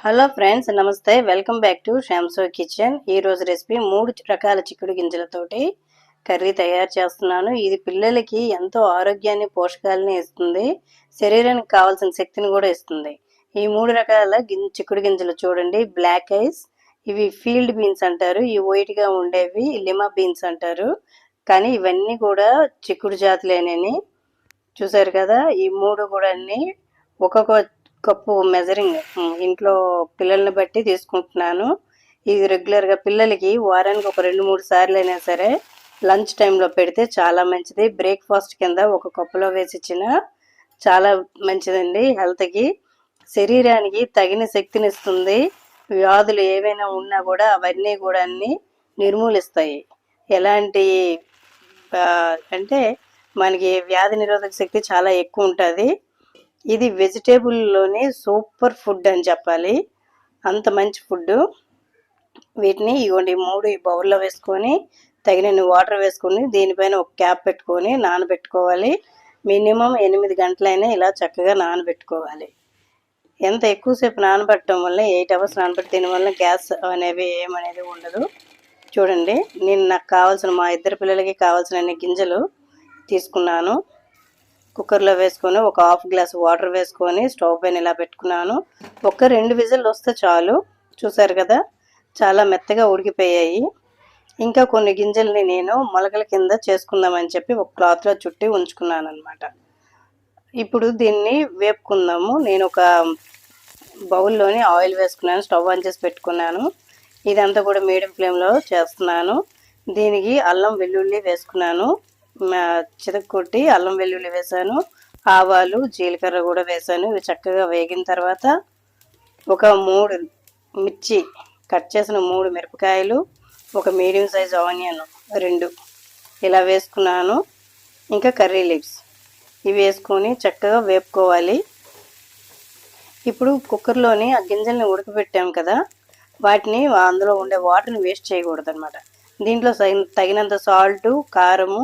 Hello friends నమస్తే. Welcome back to షామ్సో kitchen. ఈరోజు రెసిపీ మూడు రకాల చిక్కుడు గింజలతోటి కర్రీ తయారు చేస్తున్నాను. ఇది పిల్లలకి ఎంతో ఆరోగ్యాన్ని పోషకాలని ఇస్తుంది. శరీరానికి కావాల్సిన శక్తిని కూడా ఇస్తుంది. ఈ మూడు రకాల చిక్కుడు గింజలు చూడండి. బ్లాక్ ఐస్ ఇవి ఫీల్డ్ బీన్స్ అంటారు. ఈ వైట్గా ఉండేవి లిమా బీన్స్ అంటారు. కానీ ఇవన్నీ కూడా చిక్కుడు జాతులేనని చూసారు కదా? ఈ మూడు కూడా అన్ని ఒక్కొక్క కప్పు మెజరింగ్. ఇంట్లో పిల్లల్ని బట్టి తీసుకుంటున్నాను. ఇది రెగ్యులర్గా పిల్లలకి వారానికి ఒక రెండు మూడు సార్లు అయినా సరే లంచ్ టైంలో పెడితే చాలా మంచిది. బ్రేక్ఫాస్ట్ కింద ఒక కప్పులో వేసి ఇచ్చిన చాలా మంచిదండి హెల్త్కి. శరీరానికి తగిన శక్తినిస్తుంది. వ్యాధులు ఏవైనా ఉన్నా కూడా అవన్నీ కూడా అన్ని నిర్మూలిస్తాయి. ఎలాంటి అంటే మనకి వ్యాధి నిరోధక శక్తి చాలా ఎక్కువ ఉంటుంది. ఇది వెజిటేబుల్లోనే సూపర్ ఫుడ్ అని చెప్పాలి. అంత మంచి ఫుడ్ వీటిని ఇవ్వండి మూడు ఈ బౌల్లో వేసుకొని తగినన్ని వాటర్ వేసుకొని దీనిపైన ఒక క్యాప్ పెట్టుకొని నానబెట్టుకోవాలి. మినిమం ఎనిమిది గంటలైనా ఇలా చక్కగా నానబెట్టుకోవాలి. ఎంత ఎక్కువసేపు నానబెట్టడం వల్ల ఎయిట్ అవర్స్ నానబెట్టి వల్ల గ్యాస్ అనేవి ఏమనేది ఉండదు. చూడండి నేను నాకు కావాల్సిన మా ఇద్దరు పిల్లలకి కావాల్సిన గింజలు తీసుకున్నాను. కుక్కర్లో వేసుకొని ఒక హాఫ్ గ్లాస్ వాటర్ వేసుకొని స్టవ్ పైన ఇలా పెట్టుకున్నాను. ఒక రెండు విజిల్ వస్తే చాలు. చూసారు కదా? చాలా మెత్తగా ఉడికిపోయాయి. ఇంకా కొన్ని గింజల్ని నేను మొలకల కింద చేసుకుందామని చెప్పి ఒక క్లాత్లో చుట్టి ఉంచుకున్నాను అనమాట ఇప్పుడు దీన్ని వేపుకుందాము. నేను ఒక బౌల్లోని ఆయిల్ వేసుకున్నాను. స్టవ్ ఆన్ చేసి పెట్టుకున్నాను. ఇదంతా కూడా మీడియం ఫ్లేమ్లో చేస్తున్నాను. దీనికి అల్లం వెల్లుల్లి వేసుకున్నాను. చితక్కొట్టి అల్లం వెల్లుల్లి వేసాను ఆవాలు జీలకర్ర కూడా వేసాను. ఇవి చక్కగా వేగిన తర్వాత ఒక మూడు మిర్చి కట్ చేసిన మూడు మిరపకాయలు ఒక మీడియం సైజ్ ఆనియన్ రెండు ఇలా వేసుకున్నాను. ఇంకా కర్రీ లీవ్స్ ఇవి వేసుకొని చక్కగా వేపుకోవాలి. ఇప్పుడు కుక్కర్లోని ఆ గింజల్ని ఉడకబెట్టాం కదా వాటిని అందులో ఉండే వాటర్ని వేస్ట్ చేయకూడదు అనమాట దీంట్లో తగినంత సాల్ట్ కారము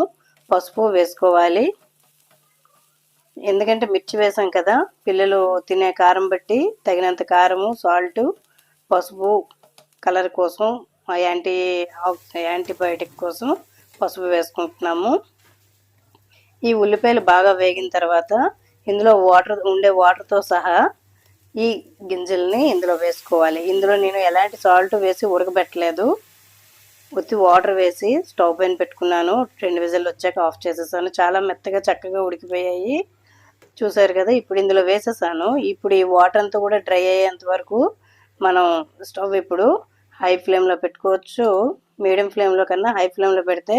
పసుపు వేసుకోవాలి. ఎందుకంటే మిర్చి వేసాం కదా పిల్లలు తినే కారం బట్టి తగినంత కారము సాల్ట్ పసుపు కలర్ కోసం ఆ యాంటీ యాంటీబయాటిక్ కోసం పసుపు వేసుకుంటున్నాము. ఈ ఉల్లిపాయలు బాగా వేగిన తర్వాత ఇందులో వాటర్ ఉండే వాటర్తో సహా ఈ గింజల్ని ఇందులో వేసుకోవాలి. ఇందులో నేను ఎలాంటి సాల్ట్ వేసి ఉడకబెట్టలేదు. ఉత్తి వాటర్ వేసి స్టవ్ పైన పెట్టుకున్నాను. రెండు విజిల్ వచ్చాక ఆఫ్ చేసేసాను. చాలా మెత్తగా చక్కగా ఉడికిపోయాయి. చూసారు కదా ఇప్పుడు ఇందులో వేసేసాను. ఇప్పుడు ఈ వాటర్ అంతా కూడా డ్రై అయ్యేంత వరకు మనం స్టవ్ ఇప్పుడు హై ఫ్లేమ్లో పెట్టుకోవచ్చు. మీడియం ఫ్లేమ్లో కన్నా హై ఫ్లేమ్లో పెడితే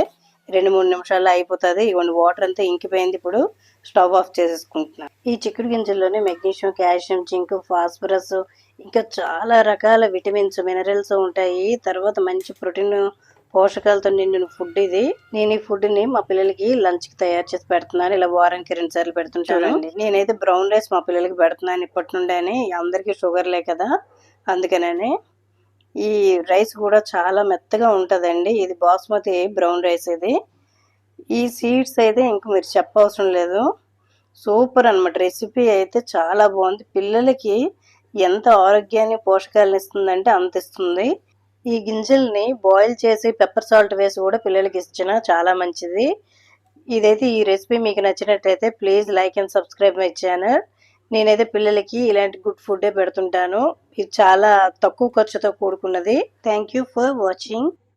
రెండు మూడు నిమిషాల్లో అయిపోతుంది. ఇవ్వండి వాటర్ అంతా ఇంకిపోయింది ఇప్పుడు స్టవ్ ఆఫ్ చేసేసుకుంటున్నాను ఈ చిక్కుడు గింజల్లోనే మెగ్నీషియం కాల్షియం జింక్ ఫాస్ఫరస్ ఇంకా చాలా రకాల విటమిన్స్ మినరల్స్ ఉంటాయి. తర్వాత మంచి ప్రోటీన్ పోషకాలతో నిండిన ఫుడ్ ఇది. నేను ఈ ఫుడ్ని మా పిల్లలకి లంచ్కి తయారు చేసి పెడుతున్నాను. ఇలా వారానికి రెండు సార్లు పెడుతుంటాను. నేనైతే బ్రౌన్ రైస్ మా పిల్లలకి పెడుతున్నాను ఇప్పటి నుండి అని అందరికీ షుగర్లే కదా. అందుకనే ఈ రైస్ కూడా చాలా మెత్తగా ఉంటుందండి. ఇది బాస్మతి బ్రౌన్ రైస్ ఇది. ఈ సీడ్స్ అయితే ఇంక మీరు చెప్పవసరం లేదు. సూపర్ అన్నమాట. రెసిపీ అయితే చాలా బాగుంది. పిల్లలకి ఎంత ఆరోగ్యాన్ని పోషకాలను ఇస్తుందంటే అంత ఇస్తుంది. ఈ గింజల్ని బాయిల్ చేసి పెప్పర్ సాల్ట్ వేసి కూడా పిల్లలకి ఇచ్చిన చాలా మంచిది. ఇదైతే ఈ రెసిపీ మీకు నచ్చినట్లయితే please like and subscribe my channel. నేనైతే పిల్లలకి ఇలాంటి గుడ్ ఫుడ్డే పెడుతుంటాను. ఇది చాలా తక్కువ ఖర్చుతో కూడుకున్నది. Thank you for watching